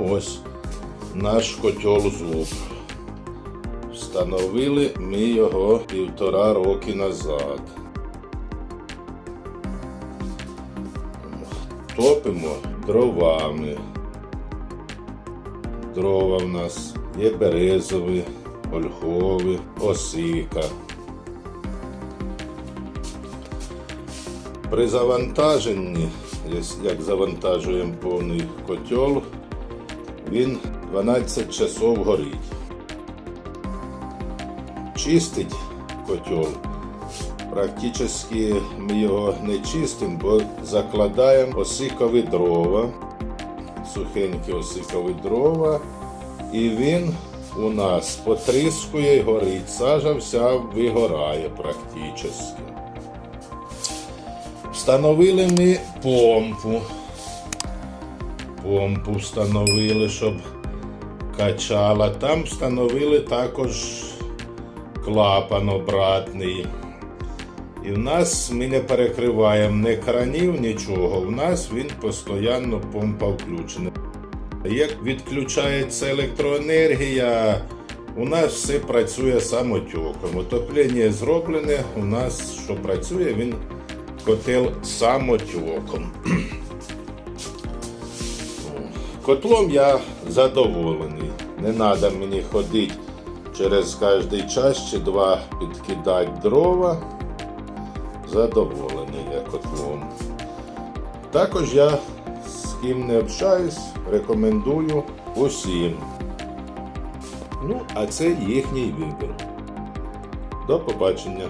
Ось наш котел зуб. Встановили ми його півтора роки назад. Топимо дровами. Дрова в нас є березові, ольхові, осика. При завантаженні, як завантажуємо повний котел, він 12 часов горить. Чистить котел. Практично ми його не чистимо, бо закладаємо осикові дрова, сухенькі осикові дрова, і він у нас потріскує і горить. Сажа вся вигорає практично. Встановили ми помпу. Помпу встановили, щоб качала. Там встановили також клапан обратний. І в нас ми не перекриваємо ні кранів, нічого. В нас він постійно помпа включена. Як відключається електроенергія, у нас все працює самотюком. Отоплення зроблене, у нас що працює, він котел самотюком. Котлом я задоволений. Не треба мені ходити через кожний час чи два підкидати дрова. Задоволений я котлом. Також я з ким не общаюсь, рекомендую усім. Ну, а це їхній вибір. До побачення.